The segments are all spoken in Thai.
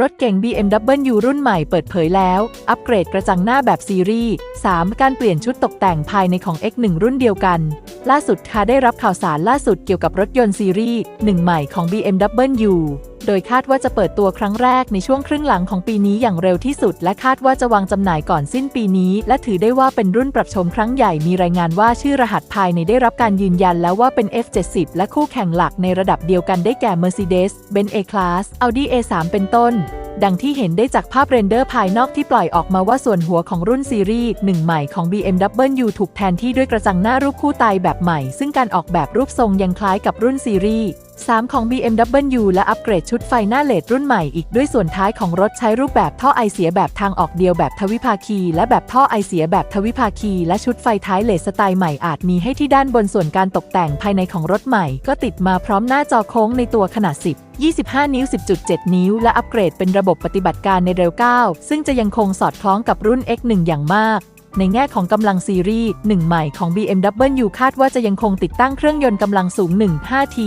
รถเก่ง BMW รุ่นใหม่เปิดเผยแล้ว อัปเกรดกระจังหน้าแบบซีรีส์ 3 การเปลี่ยนชุดตกแต่งภายในของ X1 รุ่นเดียวกัน ล่าสุดค่ะได้รับข่าวสารล่าสุดเกี่ยวกับรถยนต์ซีรีส์ 1 ใหม่ของ BMW โดยคาดว่าจะเปิดตัวครั้งแรกในช่วงครึ่งหลังของปีนี้อย่างเร็วที่สุด และคาดว่าจะวางจำหน่ายก่อนสิ้นปีนี้ และถือได้ว่าเป็นรุ่นปรับโฉมครั้งใหญ่มีรายงานว่าชื่อรหัสภายในได้รับการยืนยันแล้วว่าเป็น F70 และคู่แข่งหลักในระดับเดียวกันได้แก่ Mercedes Benz A-Class Audi A3 เป็นต้นดังที่เห็นได้จากภาพเรนเดอร์ภายนอกที่ปล่อยออกมาว่าส่วนหัวของรุ่นซีรีส์หนึ่งใหม่ของ BMW ถูกแทนที่ด้วยกระจังหน้ารูปคู่ไตแบบใหม่ ซึ่งการออกแบบรูปทรงยังคล้ายกับรุ่นซีรีส์ 3 ของ BMW และอัปเกรดชุดไฟหน้าเลดรุ่นใหม่อีกด้วยส่วนท้ายของรถใช้รูปแบบท่อไอเสียแบบทางออกเดียวแบบทวิภาคี และแบบท่อไอเสียแบบทวิภาคี และชุดไฟท้ายเลดสไตล์ใหม่อาจมีให้ที่ด้านบนส่วนการตกแต่งภายในของรถใหม่ ก็ติดมาพร้อมหน้าจอโค้งในตัวขนาด 10 25 นิ้ว 10.7 นิ้ว และอัปเกรดเป็นระบบปฏิบัติการในเร็ว 9 ซึ่งจะยังคงสอดคล้องกับรุ่น X1 อย่างมาก ในแง่ของกำลังซีรีส์1ใหม่ของ BMW คาดว่าจะยังคงติดตั้งเครื่องยนต์กำลังสูง 1 5T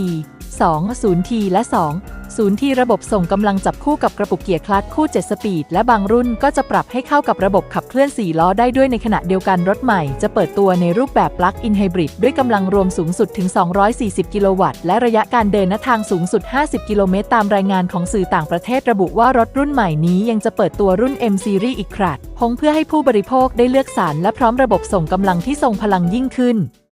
2 0T และ 2 0T ระบบส่งกำลังจับคู่กับกระปุกเกียร์คลัตช์คู่ 7 สปีด และบางรุ่นก็จะปรับให้เข้ากับระบบขับเคลื่อน 4 ล้อได้ด้วยในขณะเดียวกันรถใหม่จะเปิดตัวในรูปแบบ Plug-in Hybrid ด้วยกำลังรวมสูงสุดถึง 240 กิโลวัตต์ และระยะการเดินทางสูงสุด 50 กิโลเมตร ตามรายงานของสื่อต่างประเทศระบุว่ารถรุ่นใหม่นี้ยังจะเปิดตัวรุ่น M Series อีกครั้งพงเพื่อให้ผู้บริโภคได้เลือกสารและพร้อมระบบส่งกำลังที่ทรงพลังยิ่งขึ้น